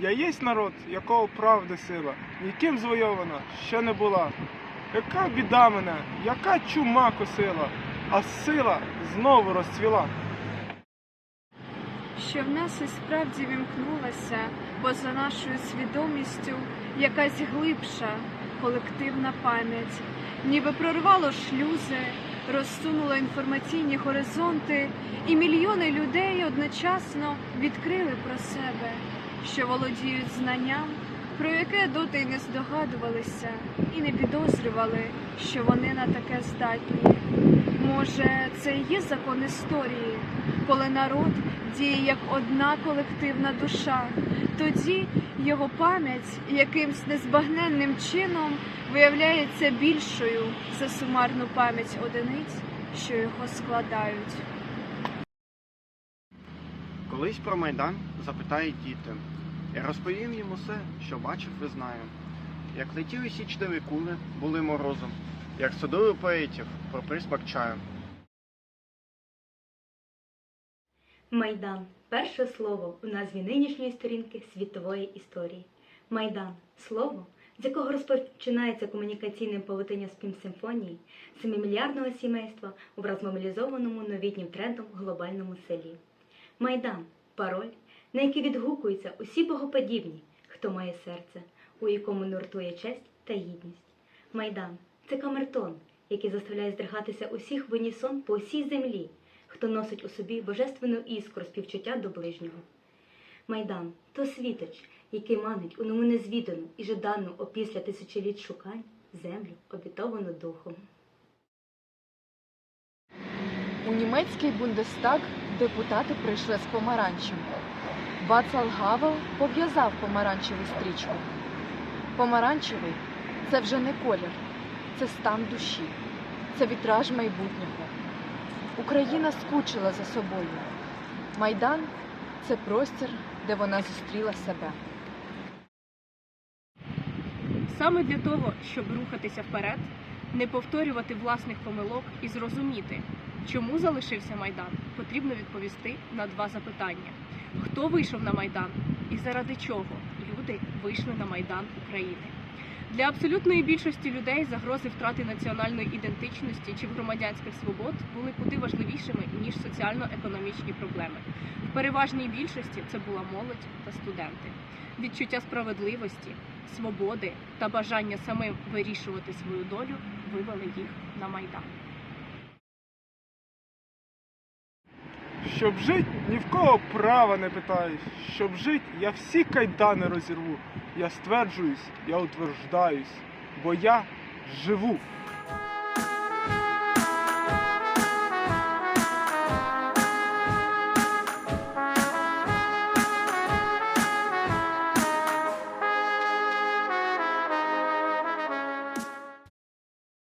Я єсть народ, якого правди сила, ніким звойована ще не була. Яка біда мене, яка чума косила, а сила знову розцвіла. що в нас і справді вімкнулася поза нашою свідомістю якась глибша колективна пам'ять, ніби прорвало шлюзи, розсунуло інформаційні горизонти, і мільйони людей одночасно відкрили про себе, що володіють знанням, про яке доти й не здогадувалися, і не підозрювали, що вони на таке здатні. Може, це і є закон історії, коли народ діє як одна колективна душа, тоді його пам'ять якимсь незбагненним чином виявляється більшою за сумарну пам'ять одиниць, що його складають. Колись про Майдан запитають діти. Я розповім їм усе, що бачив і знаю. Як летіли січневі кули, були морозом, як судили поетів про присмак чаю. Майдан перше слово у назві нинішньої сторінки світової історії. Майдан слово, з якого розпочинається комунікаційне павутиння співсимфонії семимільярдного сімейства у враз мобілізованому новітнім трендом глобальному селі. Майдан пароль, на який відгукуються усі богоподібні, хто має серце, у якому нуртує честь та гідність. Майдан це камертон, який заставляє здригатися усіх в унісон по усій землі, хто носить у собі божественну іскру співчуття до ближнього. Майдан то світоч, який манить у нову незвідану і жадану опісля тисячоліть шукань землю, обітовану духом. У німецький Бундестаг депутати прийшли з помаранчем. Вацлав Гавел пов'язав помаранчеву стрічку. Помаранчевий це вже не колір, це стан душі, це вітраж майбутнього. Україна скучила за собою. Майдан це простір, де вона зустріла себе. Саме для того, щоб рухатися вперед, не повторювати власних помилок і зрозуміти, чому залишився Майдан, потрібно відповісти на два запитання: хто вийшов на Майдан і заради чого люди вийшли на Майдан України? Для абсолютної більшості людей загрози втрати національної ідентичності чи громадянських свобод були куди важливішими ніж соціально-економічні проблеми. В переважній більшості це була молодь та студенти. Відчуття справедливості, свободи та бажання самим вирішувати свою долю вивели їх на майдан. Щоб жить, ні в кого права не питаюсь. Щоб жить, я всі кайдани розірву. Я стверджуюсь, я утверждаюсь, бо я живу.